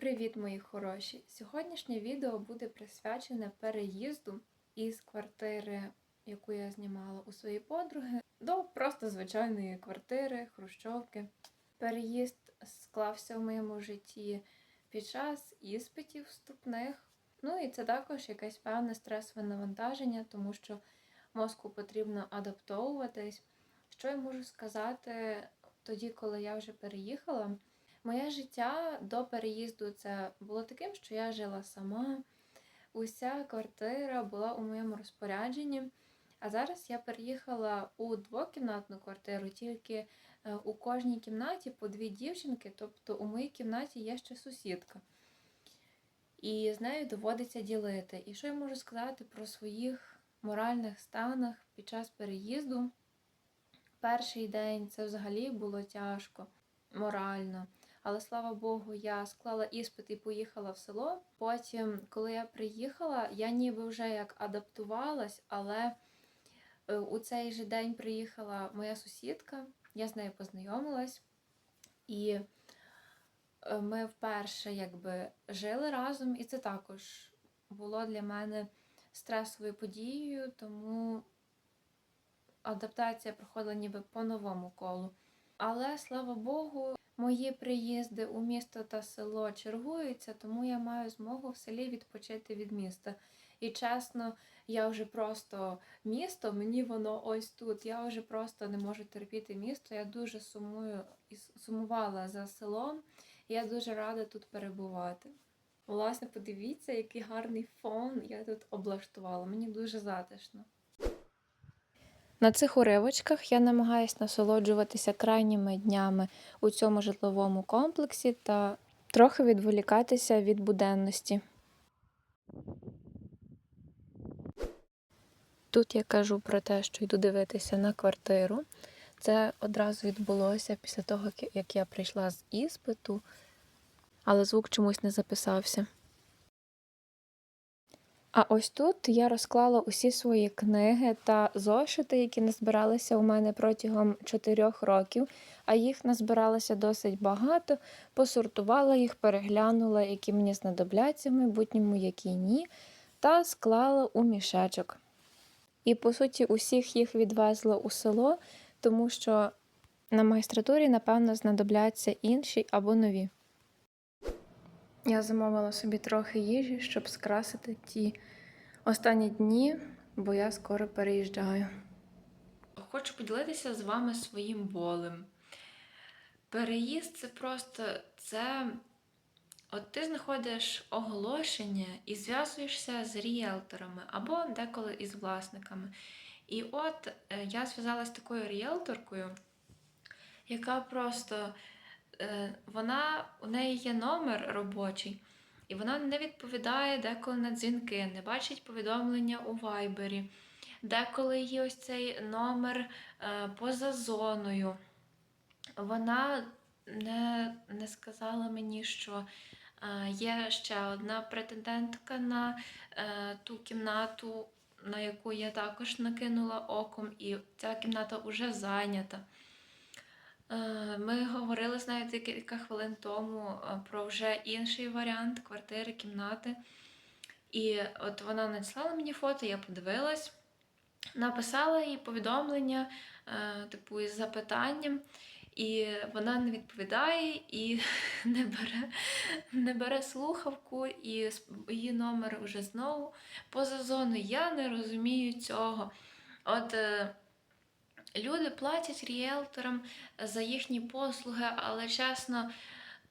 Привіт, мої хороші! Сьогоднішнє відео буде присвячене переїзду із квартири, яку я знімала у своїй подруги, до просто звичайної квартири, хрущовки. Переїзд склався в моєму житті під час іспитів вступних. Ну і це також якесь певне стресове навантаження, тому що мозку потрібно адаптовуватись. Що я можу сказати тоді, коли я вже переїхала? Моє життя до переїзду це було таким, що я жила сама. Уся квартира була у моєму розпорядженні. А зараз я переїхала у двокімнатну квартиру, тільки е, у кожній кімнаті по дві дівчинки, тобто у моїй кімнаті є ще сусідка. І з нею доводиться ділити. І що я можу сказати про своїх моральних станах під час переїзду? Перший день це взагалі було тяжко морально. Але слава Богу, я склала іспит і поїхала в село. Потім, коли я приїхала, я ніби вже як адаптувалась, але е, у цей же день приїхала моя сусідка, я з нею познайомилась, і е, ми вперше якби жили разом, і це також було для мене стресовою подією, тому адаптація проходила ніби по новому колу. Але слава Богу, мої приїзди у місто та село чергуються, тому я маю змогу в селі відпочити від міста. І чесно, я вже просто місто, мені воно ось тут. Я вже просто не можу терпіти місто. Я дуже сумую і сумувала за селом. Я дуже рада тут перебувати. Власне, подивіться, який гарний фон я тут облаштувала. Мені дуже затишно. На цих уривочках я намагаюся насолоджуватися крайніми днями у цьому житловому комплексі та трохи відволікатися від буденності. Тут я кажу про те, що йду дивитися на квартиру. Це одразу відбулося після того, як я прийшла з іспиту, але звук чомусь не записався. А ось тут я розклала усі свої книги та зошити, які назбиралися у мене протягом чотирьох років, а їх назбиралося досить багато. Посортувала їх, переглянула, які мені знадобляться в майбутньому, які ні, та склала у мішечок. І, по суті, усіх їх відвезла у село, тому що на магістратурі, напевно, знадобляться інші або нові. Я замовила собі трохи їжі, щоб скрасити ті останні дні, бо я скоро переїжджаю. Хочу поділитися з вами своїм болем. Переїзд це просто це. От ти знаходиш оголошення і зв'язуєшся з ріелторами або деколи із власниками. І от е, я зв'язалася з такою ріелторкою, яка просто вона у неї є номер робочий, і вона не відповідає деколи на дзвінки, не бачить повідомлення у вайбері, деколи є ось цей номер е, поза зоною. Вона не, не сказала мені, що е, є ще одна претендентка на ту кімнату. На яку я також накинула оком, і ця кімната вже зайнята. Е, ми говорили з нею декілька хвилин тому е, про вже інший варіант квартири, кімнати. І от вона надіслала мені фото, я подивилась, написала їй повідомлення, е, типу, із запитанням. І вона не відповідає і не бере не бере слухавку, і її номер вже знову поза зоною. Я не розумію цього. От Люди платять ріелторам за їхні послуги, але чесно,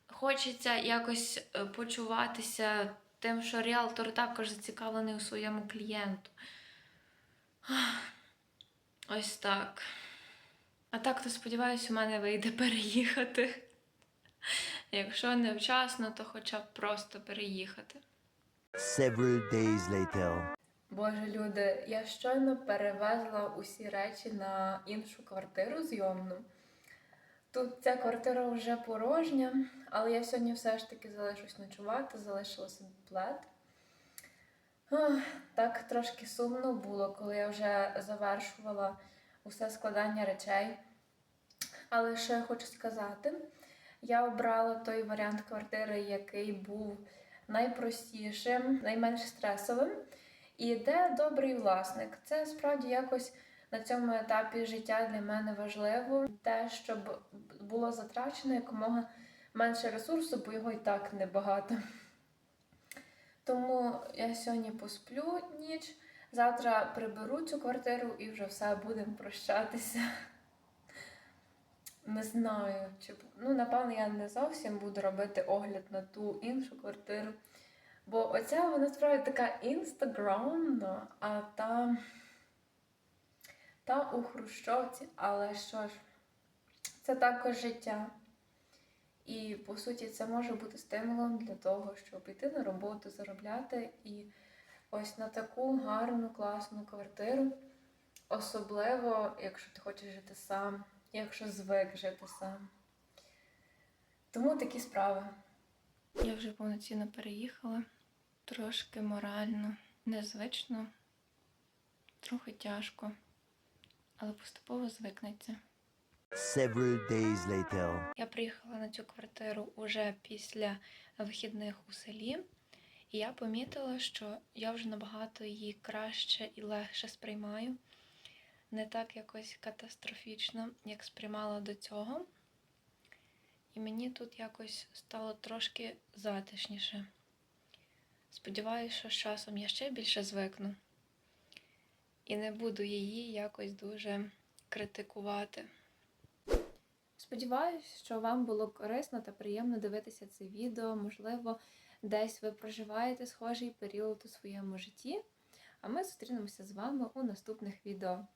хочеться якось е, почуватися тим, що ріелтор також зацікавлений у своєму клієнту. Ось так. А так, то сподіваюся, у мене вийде переїхати. Якщо не вчасно, то хоча б просто переїхати. Several days later. Боже, люди, я щойно перевезла усі речі на іншу квартиру зйомну. Тут ця квартира вже порожня, але я сьогодні все ж таки залишусь ночувати, залишила собі плед. Так трошки сумно було, коли я вже завершувала усе складання речей. Але що я хочу сказати, Я обрала той варіант квартири, який був найпростішим, найменш стресовим, і де добрий власник. Це справді якось на цьому етапі життя для мене важливо. Те, щоб було затрачено якомога менше ресурсу, бо його і так небагато. Тому я сьогодні посплю ніч, завтра приберу цю квартиру і вже все будемо прощатися. Не знаю, чи ну, напевно, я не зовсім буду робити огляд на ту іншу квартиру. Бо оця вона справді така інстаграмна, а та, та у Хрущовці, але що ж, це також життя. І по суті, це може бути стимулом для того, щоб йти на роботу, заробляти. І ось на таку гарну, класну квартиру. Особливо, якщо ти хочеш жити сам, якщо звик жити сам. Тому такі справи. Я вже повноцінно переїхала. Трошки морально, незвично, трохи тяжко, але поступово звикнеться. Several days later. Я приїхала на цю квартиру уже після вихідних у селі, і я помітила, що я вже набагато її краще і легше сприймаю. Не так якось катастрофічно, як сприймала до цього. І мені тут якось стало трошки затишніше. Сподіваюся, що з часом я ще більше звикну і не буду її якось дуже критикувати. Сподіваюсь, що вам було корисно та приємно дивитися це відео. Можливо, десь ви проживаєте схожий період у своєму житті. А ми зустрінемося з вами у наступних відео.